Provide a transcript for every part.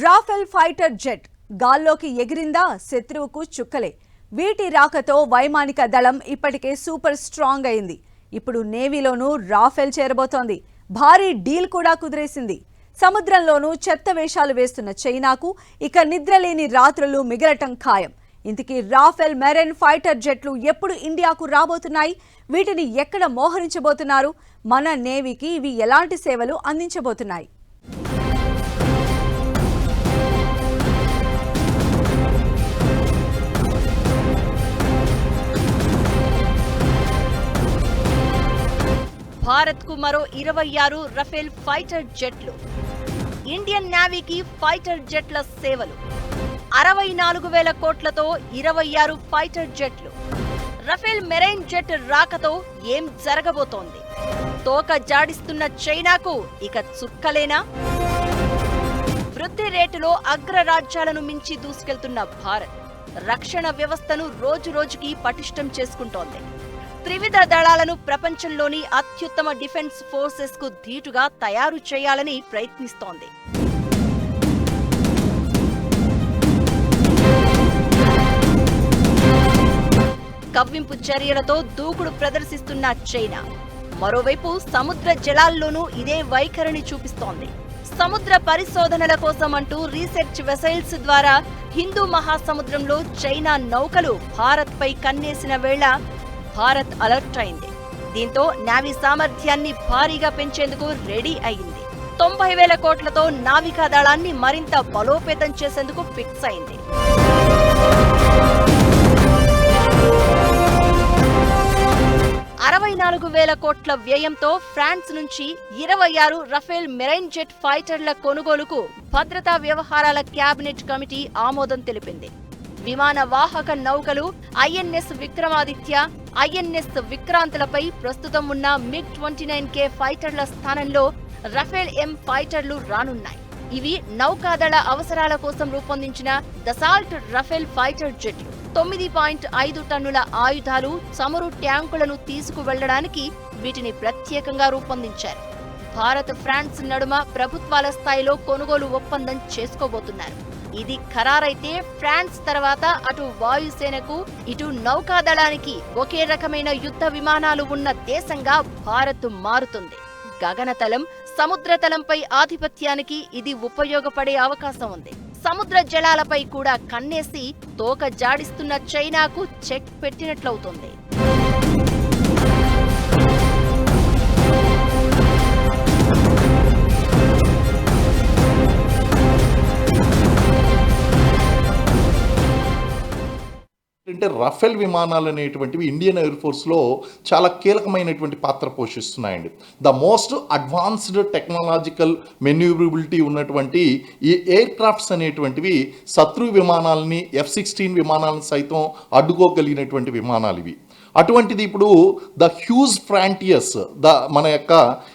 Rafale fighter jet గాల్లోకి ఎగిరిందా శత్రువుకు చుక్కలే. వీటి రాకతో వైమానిక దళం ఇప్పటికే సూపర్ స్ట్రాంగ్ అయింది. ఇప్పుడు నేవీలోనూ రాఫెల్ చేరబోతోంది. భారీ డీల్ కూడా కుదిరేసింది. సముద్రంలోనూ చెత్త వేషాలు వేస్తున్న చైనాకు ఇక నిద్రలేని రాత్రులు మిగలటం ఖాయం. ఇంతకీ రాఫెల్ మెరైన్ ఫైటర్ జెట్లు ఎప్పుడు ఇండియాకు రాబోతున్నాయి? వీటిని ఎక్కడ మోహరించబోతున్నారు? మన నేవీకి ఇవి ఎలాంటి సేవలు అందించబోతున్నాయి? భారత్కు మరో ఇరవై ఆరు రఫేల్ ఫైటర్ జెట్లు. ఇండియన్ నేవీకి ఫైటర్ జెట్ల సేవలు. అరవై నాలుగు వేల కోట్లతో ఇరవై ఆరు ఫైటర్ జెట్లు. రఫేల్ మెరైన్ జెట్ రాకతో ఏం జరగబోతోంది? తోక జాడిస్తున్న చైనాకు ఇక చుక్కలేనా? వృద్ధి రేటులో అగ్రరాజ్యాలను మించి దూసుకెళ్తున్న భారత్. రక్షణ వ్యవస్థను రోజురోజుకి పటిష్టం చేసుకుంటోంది. త్రివిధ దళాలను ప్రపంచంలోని అత్యుత్తమ డిఫెన్స్ ఫోర్సెస్కు ధీటుగా తయారు చేయాలని ప్రయత్నిస్తోంది. కవ్వింపు చర్యలతో దూకుడు ప్రదర్శిస్తున్న చైనా. మరోవైపు సముద్ర జలాల్లోనూ ఇదే వైఖరిని చూపిస్తోంది. సముద్ర పరిశోధనల కోసం అంటూ రీసెర్చ్ వెసైల్స్ ద్వారా హిందూ మహాసముద్రంలో చైనా నౌకలు భారత్పై కన్నేసిన వేళ భారత్ అలర్ట్ అయింది. దీంతో నావీ సామర్థ్యాన్ని భారీగా పెంచేందుకు రెడీ అయింది తొంభై వేల కోట్లతో నావికా దళాన్ని మరింత బలోపేతం చేసేందుకు ఫిక్స్ అయింది. అరవై నాలుగు వేల కోట్ల వ్యయంతో ఫ్రాన్స్ నుంచి ఇరవై ఆరు రఫేల్ మెరైన్ జెట్ ఫైటర్ల కొనుగోలుకు భద్రతా వ్యవహారాల క్యాబినెట్ కమిటీ ఆమోదం తెలిపింది. విమాన వాహక నౌకలు ఐఎన్ఎస్ విక్రమాదిత్య ఐఎన్ఎస్ విక్రాంతులపై ప్రస్తుతం ఉన్న మిగ్ ట్వంటీ నైన్ కే ఫైటర్ల స్థానంలో రఫేల్ ఎం ఫైటర్లు రానున్నాయి. ఇవి నౌకాదళ అవసరాల కోసం రూపొందించిన దసాల్ట్ రఫేల్ ఫైటర్ జెట్లు తొమ్మిది పాయింట్ ఐదు టన్నుల ఆయుధాలు చమురు ట్యాంకులను తీసుకువెళ్ళడానికి వీటిని ప్రత్యేకంగా రూపొందించారు. భారత్ ఫ్రాన్స్ నడుమ ప్రభుత్వాల స్థాయిలో కొనుగోలు ఒప్పందం చేసుకోబోతున్నారు. ఇది ఖరారైతే ఫ్రాన్స్ తర్వాత అటు వాయుసేనకు ఇటు నౌకాదళానికి ఒకే రకమైన యుద్ధ విమానాలు ఉన్న దేశంగా భారత్ మారుతుంది. గగనతలం సముద్రతలంపై ఆధిపత్యానికి ఇది ఉపయోగపడే అవకాశం ఉంది. సముద్ర జలాలపై కూడా కన్నేసి తోక జాడిస్తున్న చైనాకు చెక్ పెట్టినట్లవుతుంది. అంటే రఫేల్ విమానాలు అనేటువంటివి ఇండియన్ ఎయిర్ ఫోర్స్లో చాలా కీలకమైనటువంటి పాత్ర పోషిస్తున్నాయండి. The most advanced technological manoeuvrability ఉన్నటువంటి ఈ ఎయిర్ క్రాఫ్ట్స్ అనేటువంటివి శత్రు విమానాలని ఎఫ్ సిక్స్టీన్ విమానాలను సైతం అడ్డుకోగలిగినటువంటి విమానాలు ఇవి. అటువంటిది ఇప్పుడు ద హ్యూజ్ ఫ్రాంటియర్స్ ద మన యొక్క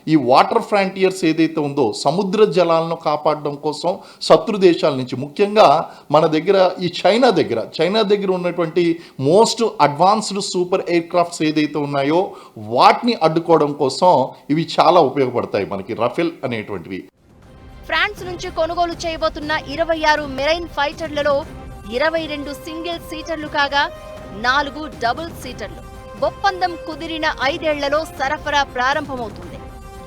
ఈ వాటర్ ఫ్రాంటియర్స్ ఏదైతే ఉందో సముద్ర జలాలను కాపాడడం కోసం శత్రు దేశాల నుంచి ముఖ్యంగా మన దగ్గర ఈ చైనా దగ్గర చైనా దగ్గర ఉన్నటువంటి most advanced super air crafts ఏదైతే ఉన్నాయో వాటిని అడ్డుకోవడం కోసం ఇవి చాలా ఉపయోగపడతాయి మనకి రఫేల్ అనేటువంటివి. ఫ్రాన్స్ నుంచి కొనుగోలు చేయబోతున్న ఇరవై ఆరు మెరైన్ ఫైటర్లలో ఇరవై రెండు సింగిల్ సీటర్లు కాగా నాలుగు డబుల్ సీటర్లు ఒప్పందం కుదిరిన ఐదేళ్ళలో సరఫరా ప్రారంభమవుతుంది.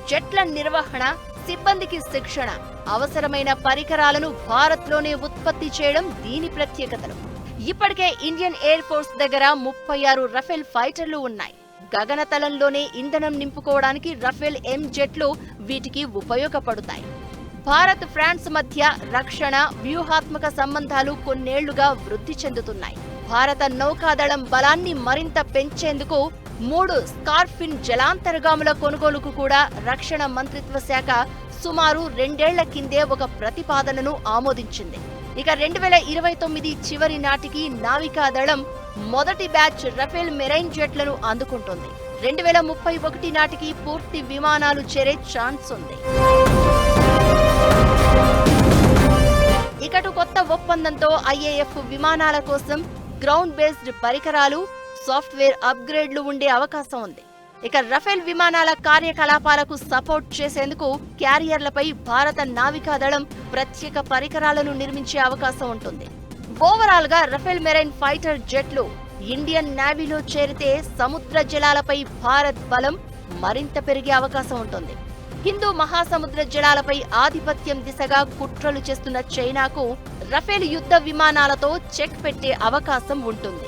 జెట్ల నిర్వహణ సిబ్బందికి శిక్షణ అవసరమైన పరికరాలను భారత్లోనే ఉత్పత్తి చేయడం దీని ప్రత్యేకతలు. ఇప్పటికే ఇండియన్ ఎయిర్ ఫోర్స్ దగ్గర ముప్పై ఆరు రఫేల్ ఫైటర్లు ఉన్నాయి. గగనతలంలోనే ఇంధనం నింపుకోవడానికి రఫేల్ ఎం జెట్లు వీటికి ఉపయోగపడతాయి. భారత్ ఫ్రాన్స్ మధ్య రక్షణ వ్యూహాత్మక సంబంధాలు కొన్నేళ్ళుగా వృద్ధి చెందుతున్నాయి. భారత నౌకాదళం బలాన్ని మరింత పెంచేందుకు మూడు స్కార్ఫిన్ జలాంతర్గాముల కొనుగోలుకు కూడా రక్షణ మంత్రిత్వ శాఖ సుమారు రెండేళ్ళ కిందే ఒక ప్రతిపాదనను ఆమోదించింది. ఇక రెండు వేల ఇరవై తొమ్మిది చివరి నాటికి నావికాదళం మొదటి బ్యాచ్ రఫేల్ మెరైన్ జెట్లను అందుకుంటుంది. రెండు వేల ముప్పై ఒకటి నాటికి పూర్తి విమానాలు చేరే ఛాన్స్ ఉంది. ఇకటు కొత్త ఒప్పందంతో ఐఏఎఫ్ విమానాల కోసం గ్రౌండ్ బేస్డ్ పరికరాలు సాఫ్ట్వేర్ అప్గ్రేడ్లు ఉండే అవకాశం ఉంది. ఇక రఫేల్ విమానాల కార్యకలాపాలకు సపోర్ట్ చేసేందుకు క్యారియర్లపై భారత నావికాదళం ప్రత్యేక పరికరాలను నిర్మించే అవకాశం ఉంటుంది. ఓవరాల్గా రఫేల్ మెరైన్ ఫైటర్ జెట్లు ఇండియన్ నేవీలో చేరితే సముద్ర జలాలపై భారత్ బలం మరింత పెరిగే అవకాశం ఉంటుంది. హిందూ మహాసముద్ర జలాలపై ఆధిపత్యం దిశగా కుట్రలు చేస్తున్న చైనాకు రఫేల్ యుద్ధ విమానాలతో చెక్ పెట్టే అవకాశం ఉంటుంది.